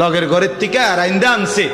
লগের ঘরের থেকে আর আইন্দা আনছে।